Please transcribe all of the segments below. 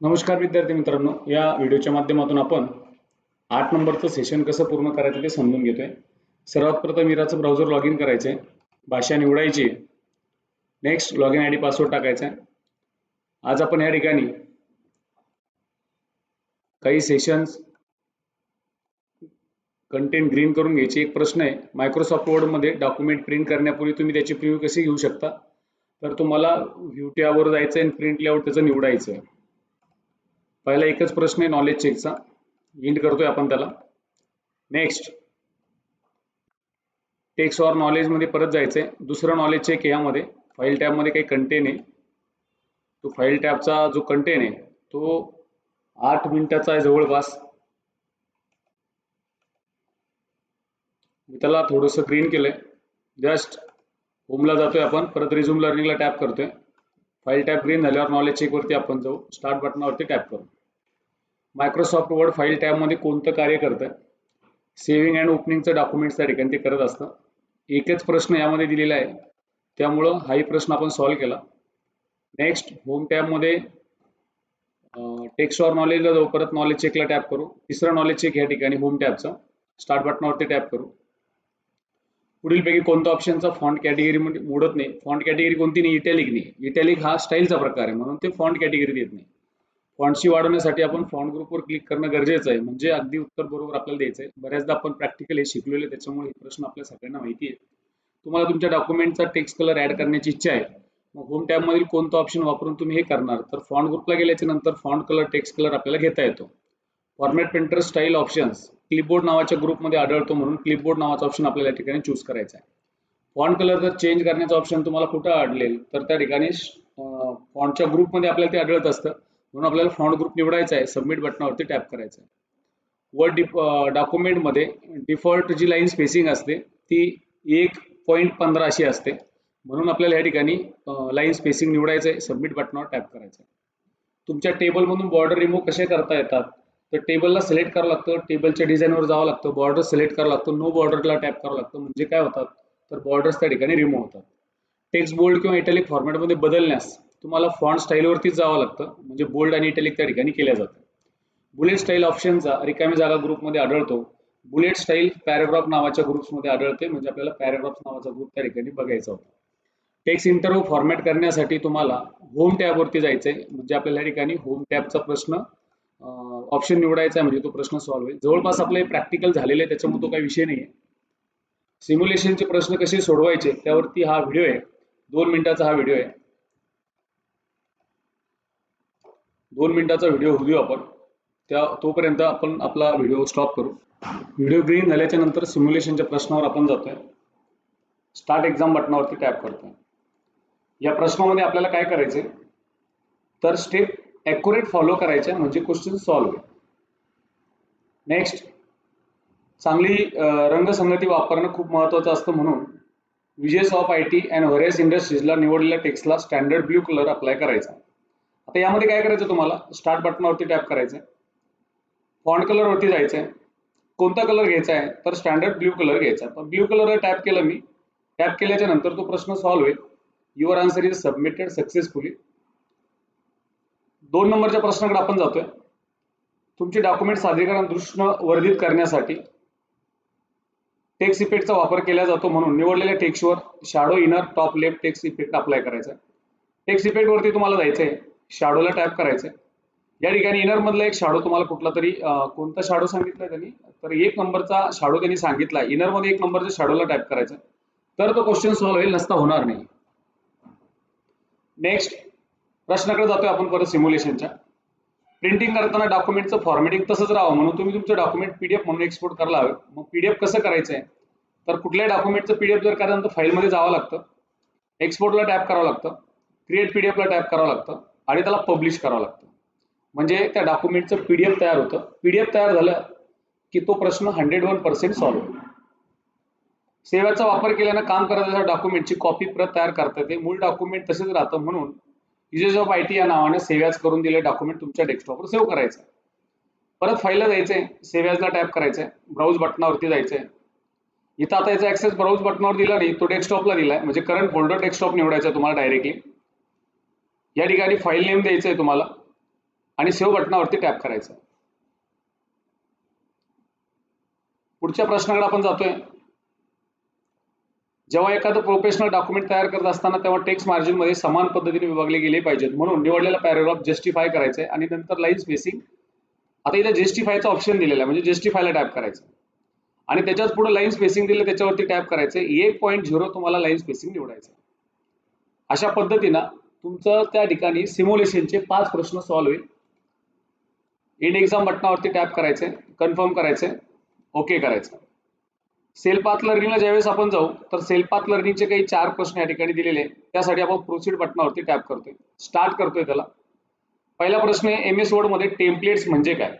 नमस्कार विद्यार्थी मित्रांनो या व्हिडिओच्या माध्यमातून आपण आठ नंबरचं सेशन कसं पूर्ण करायचं ते समजून घेतोय. सर्वात प्रथम इराचं ब्राउझर लॉग इन करायचं आहे भाषा निवडायची. Next log in I D password टाकायचा. आहे आज आपण या ठिकाणी काही सेशन्स कंटेंट ग्रीन करून घ्यायची. एक प्रश्न आहे मायक्रोसॉफ्ट वर्डमध्ये डॉक्युमेंट प्रिंट करण्यापूर्वी तुम्ही त्याची प्रिव्ह्यू कशी घेऊ शकता? तर तुम्हाला व्ह्यू टॅबवर जायचं आहे आणि प्रिंट लेआउट त्याचं निवडायचं आहे पहिला एकच प्रश्न आहे नॉलेज चेकचा इंड करतोय आपण त्याला. नेक्स्ट टेक्स ऑर नॉलेजमध्ये परत परत जायचंय. दुसरं नॉलेज चेक यामध्ये. फाईल टॅबमध्ये काही कंटेन आहे. तो फाईल टॅबचा जो कंटेन आहे तो आठ मिनिटाचा आहे जवळपास. मी त्याला थोडंसं ग्रीन केलंय. जस्ट होमला जातोय आपण. परत रिझ्यूम लर्निंगला टॅप करतोय. फाईल टॅब ग्रीन झाल्यावर नॉलेज चेकवरती आपण जाऊ. स्टार्ट बटनावरती टॅप करू. मायक्रोसॉफ्ट वर्ड फाईल टॅबमध्ये कोणतं कार्य करतं? सेव्हिंग अँड ओपनिंगचं डॉक्युमेंट्स त्या ठिकाणी ते करत असतं. एकच प्रश्न यामध्ये दिलेला आहे. त्यामुळं हाही प्रश्न आपण सॉल्व्ह केला. नेक्स्ट होम टॅबमध्ये टेक्स्ट ऑर नॉलेजला जाऊ. परत नॉलेज चेकला टॅप करू. तिसरं नॉलेज चेक या ठिकाणी होम टॅबचं स्टार्ट बटनावरती टॅप करू. पुढीलपैकी कोणत्या ऑप्शनचा फॉन्ट कॅटेगरी मध्ये नाही. फॉन्ट कॅटेगरी कोणती नाही? इटॅलिक नाही. इटॅलिक हा स्टाईलचा प्रकार आहे. म्हणून ते फॉन्ट कॅटेगरी देत नाही. फॉन्टची वाढवण्यासाठी आपण फॉन्ट ग्रुपवर क्लिक करणं गरजेचं आहे. म्हणजे अगदी उत्तर बरोबर आपल्याला द्यायचं आहे. बऱ्याचदा आपण प्रॅक्टिकल हे शिकलेले त्याच्यामुळे हे प्रश्न आपल्या सगळ्यांना माहिती आहे. तुम्हाला तुमच्या डॉक्युमेंटचा टेक्स्ट कलर ऍड करण्याची इच्छा आहे. मग होम टॅबमधील कोणतं ऑप्शन वापरून तुम्ही हे करणार? तर फॉन्ट ग्रुपला गेल्याच्यानंतर फॉन्ट कलर टेक्स्ट कलर आपल्याला घेता येतो. Format painter style options. Clipboard नावाच्या ग्रुपमध्ये आढळतो म्हणून क्लिपबोर्ड नावाचा ऑप्शन आपल्याला या ठिकाणी चूज करायचा आहे. फॉन्ट कलर जर चेंज करण्याचा ऑप्शन तुम्हाला कुठं आढळेल? तर त्या ठिकाणी फॉन्टच्या ग्रुपमध्ये आपल्याला ते आढळत असतं. म्हणून आपल्याला फॉन्ट ग्रुप निवडायचा आहे सबमिट बटनावरती टॅप करायचं आहे. व डिफ डॉक्युमेंटमध्ये डिफॉल्ट जी लाईन स्पेसिंग असते ती एक पॉईंट पंधरा अशी असते. म्हणून आपल्याला या ठिकाणी लाईन स्पेसिंग निवडायचं आहे सबमिट बटनावर टॅप करायचं आहे. तुमच्या टेबलमधून बॉर्डर रिमूव्ह कसे करता येतात? तर टेबलला सिलेक्ट करावं लागतं टेबलच्या डिझाईनवर जावं लागतं बॉर्डर सिलेक्ट करावं लागतं नो बॉर्डरला टॅप करावं लागतं. म्हणजे काय होतात? तर बॉर्डर्स त्या ठिकाणी रिमूव्ह होतात. टेक्स्ट बोल्ड किंवा इटॅलिक फॉर्मॅटमध्ये बदलण्यास तुम्हाला फॉन्ट स्टाईलवरतीच जावं लागतं. म्हणजे बोल्ड आणि इटॅलिक त्या ठिकाणी केल्या जातं बुलेट स्टाईल ऑप्शनचा रिकामी जागा ग्रुपमध्ये आढळतो. बुलेट स्टाईल पॅराग्राफ नावाच्या ग्रुप्समध्ये आढळते. म्हणजे आपल्याला पॅराग्राफ नावाचा ग्रुप त्या ठिकाणी बघायचा होता. टेक्स्ट इंटरव्ह्यू फॉर्मॅट करण्यासाठी तुम्हाला होम टॅबवरती जायचंय. म्हणजे आपल्याला या ठिकाणी होम टॅबचा प्रश्न ऑप्शन निवडायचा आहे म्हणजे तो प्रश्न सॉल्व्ह होईल. जवळपास आपले प्रॅक्टिकल झालेले आहे त्याच्यामुळे तो काही विषय नाही आहे सिम्युलेशनचे प्रश्न कसे सोडवायचे त्यावरती हा व्हिडिओ आहे. दोन मिनिटाचा हा व्हिडिओ आहे. दोन मिनिटाचा व्हिडिओ होऊ देऊ आपण. त्या तोपर्यंत आपण आपला व्हिडिओ स्टॉप करू. व्हिडिओ ग्रीन झाल्याच्यानंतर सिम्युलेशनच्या प्रश्नावर आपण जातोय. स्टार्ट एक्झाम बटनावरती टॅप करतोय. या प्रश्नामध्ये आपल्याला काय करायचे तर स्टेप ॲक्युरेट फॉलो करायचे म्हणजे क्वेश्चन सॉल्व्ह नेक्स्ट चांगली रंगसंगती वापरणं खूप महत्त्वाचं असतं म्हणून विजेस ऑफ आय टी अँड व्हरेस इंडस्ट्रीजला निवडलेल्या टेक्स्टला स्टँडर्ड ब्ल्यू कलर अप्लाय करायचा. आता यामध्ये काय करायचं तुम्हाला? स्टार्ट बटनावरती टॅप करायचं फॉन्ट कलरवरती जायचं आहे कोणता कलर घ्यायचा आहे तर स्टँडर्ड ब्ल्यू कलर घ्यायचा. आहे पण ब्ल्यू कलर टॅप केलं मी. टॅप केल्याच्यानंतर तो प्रश्न सॉल्व्ह होईल. Your answer is submitted successfully दोन नंबरच्या प्रश्नाकडे आपण जातोय. तुमचे डॉक्युमेंट सादरीकरण दृष्ण वर्धित करण्यासाठी टेक्स इफेक्टचा वापर केला जातो म्हणून निवडलेल्या टेक्स्टवर shadow inner top left text effect apply करायचा टेक्स इफेक्ट वरती तुम्हाला जायचं आहे शॅडोला टॅप करायचं या ठिकाणी इनर मधला एक शाडो तुम्हाला कुठला तरी कोणता शाडो सांगितलाय त्यांनी? तर एक नंबरचा शाडो त्यांनी सांगितला इनरमध्ये एक नंबरच्या शाडोला टॅप करायचा तर तो क्वेश्चन सॉल्व्ह होईल नसता होणार नाही. नेक्स्ट प्रश्नाकडे जातोय आपण परत सिम्युलेशनच्या प्रिंटिंग करताना डॉक्युमेंटचं फॉर्मॅटिंग तसंच राहावं म्हणून तुम्ही तुमचं डॉक्युमेंट पीडीएफ म्हणून एक्सपोर्ट करायला हवे. मग पीडीएफ कसं करायचं आहे तर कुठल्या डॉक्युमेंटचं पीडीएफ जर करायचं तर फाईलमध्ये जावं लागतं. एक्सपोर्टला टॅप करावं लागतं. क्रिएट पीडीएफला टॅप करावं लागतं. आणि त्याला पब्लिश करावं लागतं. म्हणजे त्या डॉक्युमेंटचं पीडीएफ तयार होतं. पीडीएफ तयार झालं की तो प्रश्न हंड्रेड वन पर्सेंट सॉल्व्ह होतो. सेवाचा वापर केल्यानं काम करत डॉक्युमेंटची कॉपी प्रत तयार करता येते. मूळ डॉक्युमेंट तसेच राहतं म्हणून युजेस ऑफ आय टी या नावाने सेव्याज करून दिले डॉक्युमेंट तुमच्या डेस्कटॉपवर सेव्ह करायचं. परत फाईलला जायचंय. सेव्याजला टॅप करायचंय. ब्राउज बटनावरती जायचंय. इथं आता याचा ऍक्सेस ब्राउज बटनावर दिला नाही तो डेस्कटॉपला दिलाय. म्हणजे करंट फोल्डर डेस्कटॉप निवडायचा तुम्हाला डायरेक्टली या ठिकाणी फाईल नेम द्यायचंय तुम्हाला. आणि सेव्ह बटनावरती टॅप करायचं. पुढच्या प्रश्नाकडे आपण जातोय. जेव्हा एखादं प्रोफेशनल डॉक्युमेंट तयार करत असताना तेव्हा टेक्स्ट मार्जिनमध्ये समान पद्धतीने विभागले गेले पाहिजेत. म्हणून निवडलेला पॅरेग्राफ जस्टिफाय करायचा आहे आणि नंतर लाईन स्पेसिंग आता इथे जस्टिफायचा ऑप्शन दिलेला आहे. म्हणजे जस्टिफायला टॅप करायचं. आणि त्याच्याच पुढे लाईन स्पेसिंग दिलं त्याच्यावरती टॅप करायचं एक पॉईंट झिरो तुम्हाला लाईन स्पेसिंग निवडायचं अशा पद्धतीनं तुमचं त्या ठिकाणी सिम्युलेशनचे पाच प्रश्न सॉल्व्ह होईल. इंड एक्झाम बटनावरती टॅप करायचे कन्फर्म करायचे ओके करायचं. सेल पाथ लर्निंगला ज्यावेळेस आपण जाऊ तर सेल पाथ लर्निंगचे काही चार प्रश्न या ठिकाणी दिलेले त्यासाठी आपण प्रोसीड बटनावरती टॅप करतोय. स्टार्ट करतोय त्याला. पहिला प्रश्न आहे एम एसमध्ये टेम्पलेट्स म्हणजे काय?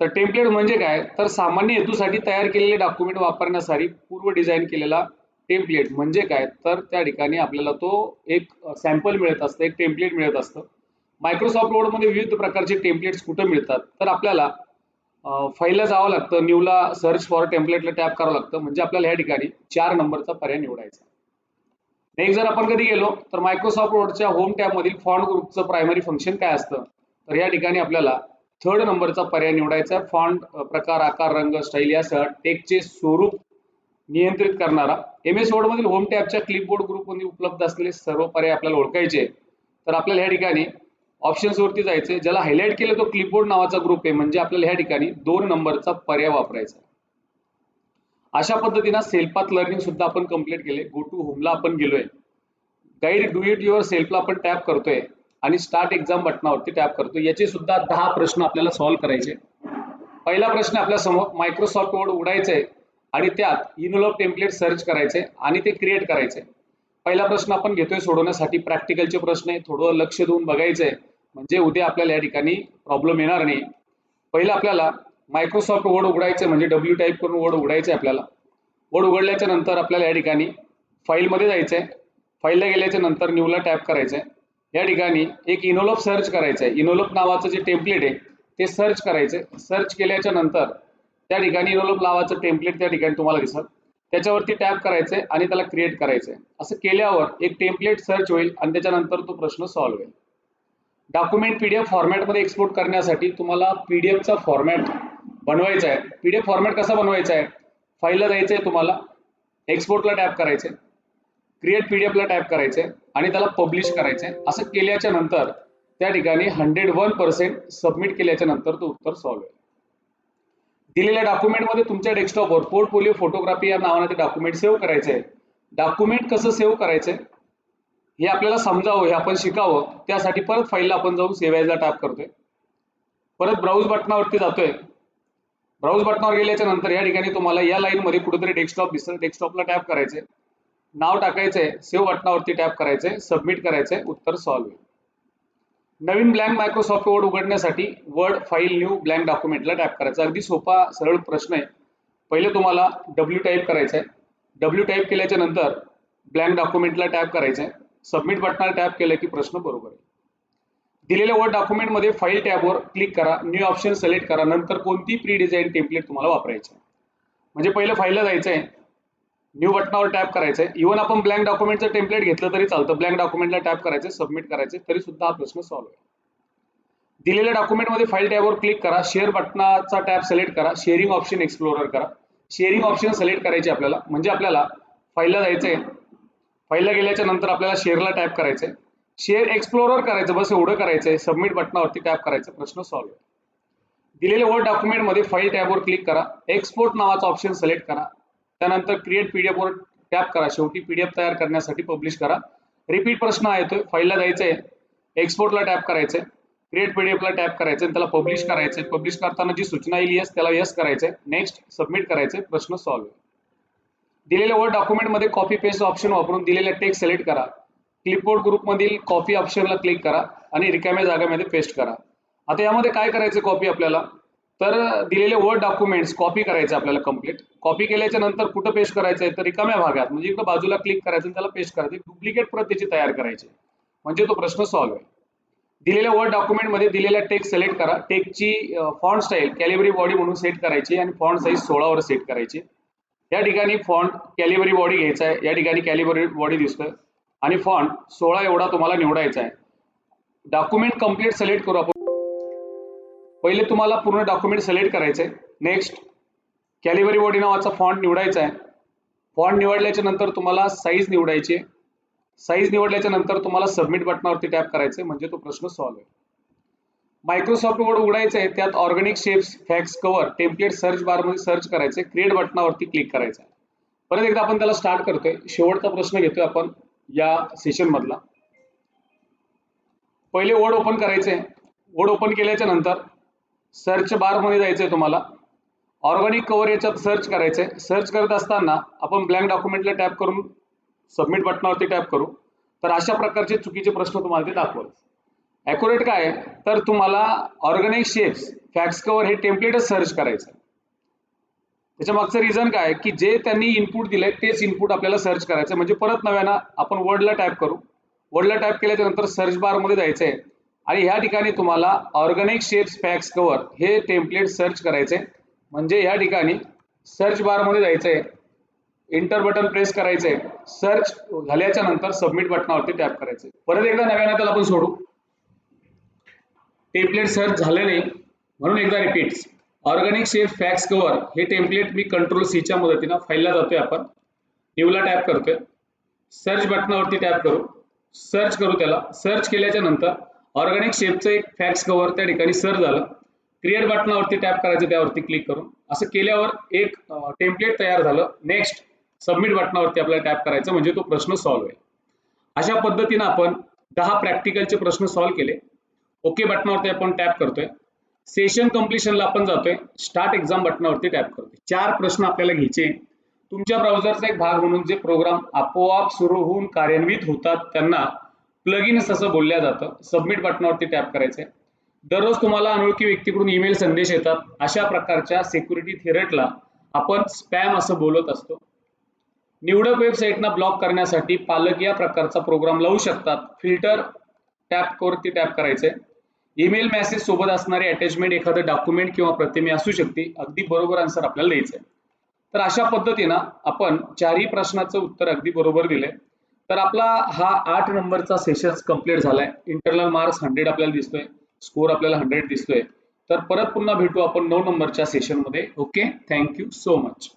तर टेम्पलेट म्हणजे काय? तर सामान्य हेतूसाठी तयार केलेले डॉक्युमेंट वापरण्यासाठी पूर्व डिझाईन केलेला टेम्पलेट म्हणजे काय? तर त्या ठिकाणी आपल्याला तो एक सॅम्पल मिळत असतं एक टेम्पलेट मिळत असतं. मायक्रोसॉफ्ट वर्डमध्ये विविध प्रकारचे टेम्पलेट्स कुठं मिळतात? तर आपल्याला फाईलला जावं लागतं न्यूला सर्च फॉर टेम्पलेटला टॅप करावं लागतं. म्हणजे आपल्याला या ठिकाणी चार नंबरचा पर्याय निवडायचा नेक्स्ट जर आपण कधी गेलो तर मायक्रोसॉफ्ट वर्डच्या होम टॅबमधील फॉन्ट ग्रुपचं प्रायमरी फंक्शन काय असतं? तर या ठिकाणी आपल्याला थर्ड नंबरचा पर्याय निवडायचा आहे. फॉन्ट प्रकार आकार रंग स्टाईल यासह टेकचे स्वरूप नियंत्रित करणारा. एम एस वर्डमधील होम टॅबच्या क्लिपबोर्ड ग्रुपमध्ये उपलब्ध असलेले सर्व पर्याय आपल्याला ओळखायचे तर आपल्याला या ठिकाणी ऑप्शन्स वरती जायचे ज्याला हायलाइट केलं तो क्लिपबोर्ड नावाचा ग्रुप आहे. म्हणजे आपल्याला ह्या ठिकाणी दोन नंबरचा पर्याय वापरायचा अशा पद्धतीनं सेल्फात लर्निंग सुद्धा आपण कंप्लीट केले गो टू होमला आपण गेलोय. गाईड डू इट युअर सेल्फला आपण टॅप करतोय. आणि स्टार्ट एक्झाम बटनावरती टॅप करतोय. याचे सुद्धा दहा प्रश्न आपल्याला सॉल्व्ह करायचे पहिला प्रश्न आपल्यासमोर मायक्रोसॉफ्ट वर्ड उडायचा आहे आणि त्यात इनोलॉग टेम्पलेट सर्च करायचे आणि ते क्रिएट करायचे. पहिला प्रश्न आपण घेतोय सोडवण्यासाठी. प्रॅक्टिकलचे प्रश्न आहे. थोडं लक्ष देऊन बघायचंय. म्हणजे उद्या आपल्याला या ठिकाणी प्रॉब्लेम येणार नाही. पहिलं आपल्याला मायक्रोसॉफ्ट वर्ड उघडायचं म्हणजे डब्ल्यू टाईप करून वर्ड उघडायचं आहे आपल्याला. वर्ड उघडल्याच्या नंतर आपल्याला या ठिकाणी फाईलमध्ये जायचं आहे फाईलला गेल्याच्यानंतर न्यूला टॅप करायचं आहे या ठिकाणी एक इनोलोप सर्च करायचं आहे इनोलोप नावाचं जे टेम्पलेट आहे ते सर्च करायचं सर्च केल्याच्यानंतर त्या ठिकाणी इनोलॉप लावाचं टेम्पलेट त्या ठिकाणी तुम्हाला दिसत त्याच्यावरती टॅप करायचंय आणि त्याला क्रिएट करायचंय. असं केल्यावर एक टेम्पलेट सर्च होईल आणि त्याच्यानंतर तो प्रश्न सॉल्व्ह होईल. डॉक्युमेंट पीडीएफ फॉर्मॅटमध्ये एक्सपोर्ट करण्यासाठी तुम्हाला पीडीएफचा फॉर्मॅट बनवायचा आहे. पीडीएफ फॉर्मॅट कसा बनवायचा आहे? फाईलला जायचं आहे तुम्हाला. एक्सपोर्टला टॅप करायचे क्रिएट पीडीएफला टॅप करायचे आणि त्याला पब्लिश करायचे असं केल्याच्यानंतर त्या ठिकाणी हंड्रेड वन पर्सेंट सबमिट केल्याच्यानंतर तो उत्तर सॉल्व्ह होईल. दिलेल्या डॉक्युमेंटमध्ये तुमच्या डेस्कटॉपवर पोर्टफोलिओ फोटोग्राफी या नावाने ते डॉक्युमेंट सेव्ह करायचे आहे डॉक्युमेंट कसं सेव्ह करायचंय? हे आपल्याला समजावं हे आपण शिकावं. त्यासाठी परत फाईलला आपण जाऊन सेव्ह टॅप करतोय. परत ब्राउज बटनावरती जातोय. ब्राउज बटनावर गेल्याच्यानंतर या ठिकाणी तुम्हाला या लाईनमध्ये कुठेतरी डेस्कटॉप दिसेल डेस्कटॉपला टॅप करायचे नाव टाकायचंय सेव्ह बटनावरती टॅप करायचंय सबमिट करायचंय उत्तर सॉल्व्ह होईल. नवीन ब्लँक मायक्रोसॉफ्ट वर्ड उघडण्यासाठी वर्ड फाईल न्यू ब्लँक डॉक्युमेंटला टॅप करायचा. अगदी सोपा सरळ प्रश्न आहे. पहिले तुम्हाला डब्ल्यू टाईप करायचं आहे. डब्ल्यू टाईप केल्याच्यानंतर ब्लँक डॉक्युमेंटला टॅप करायचं आहे. सबमिट बटनाला टॅप केलं की प्रश्न बरोबर आहे. दिलेल्या वर्ड डॉक्युमेंटमध्ये फाईल टॅबवर क्लिक करा. न्यू ऑप्शन सिलेक्ट करा. नंतर कोणती प्री डिझाईन टेम्पलेट तुम्हाला वापरायची म्हणजे पहिलं फाईलला जायचं आहे. न्यू बटनावर टॅप करायचंय. इव्हन आपण ब्लँक डॉक्युमेंटचं टेम्पलेट घेतलं तरी चालतं. ब्लँक डॉक्युमेंटला टॅप करायचं सबमिट करायचे तरी सुद्धा हा प्रश्न सॉल्व्ह आहे दिलेल्या डॉक्युमेंटमध्ये फाईल टॅबवर क्लिक करा. शेअर बटनाचा टॅब सिलेक्ट करा. शेअरिंग ऑप्शन एक्सप्लोरर करा. शेअरिंग ऑप्शन सिलेक्ट करायचे आपल्याला. म्हणजे आपल्याला फाईलला जायचंय. फाईलला गेल्याच्यानंतर आपल्याला शेअरला टॅप करायचंय. शेअर एक्सप्लोरर करायचं. बस एवढं करायचंय. सबमिट बटनावरती टॅप करायचं. प्रश्न सॉल्व्ह आहे दिलेल्या वर्ड डॉक्युमेंटमध्ये फाईल टॅबवर क्लिक करा. एक्सपोर्ट नावाचा ऑप्शन सिलेक्ट करा. त्यानंतर क्रिएट पीडीएफ वर टॅप करा. शेवटी पीडीएफ तयार करण्यासाठी पब्लिश करा. रिपीट प्रश्न आहे तो फाईलला जायचंय एक्सपोर्टला टॅप करायचंय. क्रिएट पीडीएफला टॅप करायचं त्याला पब्लिश करायचंय. पब्लिश करताना जी सूचना येईल यस त्याला यस करायचंय. नेक्स्ट सबमिट करायचे प्रश्न सॉल्व्ह दिलेल्या वर्ड डॉक्युमेंटमध्ये कॉपी पेस्ट ऑप्शन वापरून दिलेल्या टेक्स्ट सिलेक्ट करा. क्लिपबोर्ड ग्रुपमधील कॉपी ऑप्शनला क्लिक करा आणि रिकाम्या जागेमध्ये पेस्ट करा. आता यामध्ये काय करायचं कॉपी आपल्याला? तर दिलेले वर्ड डॉक्युमेंट्स कॉपी करायचे आपल्याला कंप्लीट कॉपी केल्याच्यानंतर कुठं पेस्ट करायचं आहे तर रिकाम्या भागात म्हणजे इकडं बाजूला क्लिक करायचं आणि त्याला पेस्ट करायचं. डुप्लिकेट प्रत त्याची तयार करायची. म्हणजे तो प्रश्न सॉल्व्ह आहे. दिलेल्या वर्ड डॉक्युमेंटमध्ये दिलेल्या टेक्स्ट सिलेक्ट करा. टेक्स्टची फॉन्ट स्टाईल कॅलिबरी बॉडी म्हणून सेट करायची आणि फॉन्ट साईज सोळावर सेट करायची. या ठिकाणी फॉन्ट कॅलिबरी बॉडी घ्यायचा आहे. या ठिकाणी कॅलिबरी बॉडी दिसतोय. आणि फॉन्ट सोळा एवढा तुम्हाला निवडायचा आहे. डॉक्युमेंट कंप्लीट सिलेक्ट करू आपण. पहिले तुम्हाला पूर्ण डॉक्युमेंट सिलेक्ट करायचे नेक्स्ट कॅलिव्हरी बॉडी नावाचा फॉन्ट निवडायचा आहे फॉन्ट निवडल्याच्या नंतर तुम्हाला साईज निवडायची आहे. साईज निवडल्याच्या नंतर तुम्हाला सबमिट बटनावरती टॅप करायचं म्हणजे तो प्रश्न सॉल्व्ह आहे मायक्रोसॉफ्ट वर्ड उघडायचं आहे त्यात organic shapes fax cover template search बारमध्ये सर्च करायचे क्रिएट बटनावरती क्लिक करायचं आहे परत एकदा आपण त्याला स्टार्ट करतोय. शेवटचा प्रश्न घेतोय आपण या सेशन मधला. पहिले वर्ड ओपन करायचे वर्ड ओपन केल्याच्यानंतर सर्च बारमध्ये जायचंय तुम्हाला. ऑर्गॅनिक कव्हर याच्यात सर्च करायचंय. सर्च करत असताना आपण ब्लँक डॉक्युमेंटला टॅप करून सबमिट बटनावरती टॅप करू. तर अशा प्रकारचे चुकीचे प्रश्न तुम्हाला ते दाखवल ॲक्युरेट काय? तर तुम्हाला ऑर्गॅनिक शेप्स फॅक्स कव्हर हे टेम्पलेटच सर्च करायचं आहे. त्याच्या मागचं रिझन काय? आहे? की जे त्यांनी इनपुट दिलंय तेच इनपुट आपल्याला सर्च करायचं आहे. म्हणजे परत नव्यानं आपण वर्डला टाईप करू. वर्डला टाईप केल्याच्यानंतर सर्च बारमध्ये जायचं आहे आणि ह्या ठिकाणी तुम्हाला ऑर्गॅनिक शेप्स फॅक्स कव्हर हे टेम्पलेट सर्च करायचे. म्हणजे या ठिकाणी सर्च बारमध्ये जायचं आहे इंटर बटन प्रेस करायचंय. सर्च झाल्याच्यानंतर सबमिट बटनावरती टॅप करायचं परत एकदा नव्यानं त्याला आपण सोडू. टेम्पलेट सर्च झालं नाही. म्हणून एकदा repeat organic shape fax cover हे टेम्पलेट मी कंट्रोल सीच्या मदतीनं फाईलला जातोय आपण. न्यूला टॅप करतोय. सर्च बटनावरती टॅप करू. सर्च करू त्याला. सर्च केल्याच्यानंतर ऑर्गॅनिक शेपचं एक फॅक्स कव्हर त्या ठिकाणी सर झालं. क्रिएट बटनावरती टॅप करायचं त्यावरती क्लिक करून. असं केल्यावर एक टेम्पलेट तयार झालं. नेक्स्ट सबमिट बटनावरती आपल्याला टॅप करायचं म्हणजे तो प्रश्न सॉल्व्ह आहे अशा पद्धतीनं आपण दहा प्रॅक्टिकलचे प्रश्न सॉल्व्ह केले. ओके बटनावरती आपण टॅप करतोय. सेशन कम्प्लिशनला आपण जातोय. स्टार्ट एक्झाम बटनावरती टॅप करतोय. चार प्रश्न आपल्याला घ्यायचे. तुमच्या ब्राउझरचा एक भाग म्हणून जे प्रोग्राम आपोआप सुरू होऊन कार्यान्वित होतात त्यांना प्लगिन्स असं बोलल्या जातं. सबमिट बटनावरती टॅप करायचंय. दररोज तुम्हाला अनोळखी व्यक्तीकडून ईमेल संदेश येतात. अशा प्रकारच्या सिक्युरिटी थेरेटला आपण स्पॅम असं बोलत असतो. निवडक वेबसाईटना ब्लॉक करण्यासाठी पालक या प्रकारचा प्रोग्राम लावू शकतात. फिल्टर टॅपवरती टॅप करायचंय. ईमेल मेसेज सोबत असणारे अटॅचमेंट एखादं डॉक्युमेंट किंवा प्रतिमे असू शकते अगदी बरोबर आन्सर आपल्याला द्यायचंय. तर अशा पद्धतीनं आपण चारही प्रश्नाचं उत्तर अगदी बरोबर दिलंय. तर आपला हा आठ नंबरचा सेशन कंप्लीट झालाय. इंटरनल मार्क्स हंड्रेड आपल्याला दिसतोय. स्कोर आपल्याला हंड्रेड दिसतोय. तर परत पुन्हा भेटू आपण नऊ नंबरच्या सेशनमध्ये okay thank you so much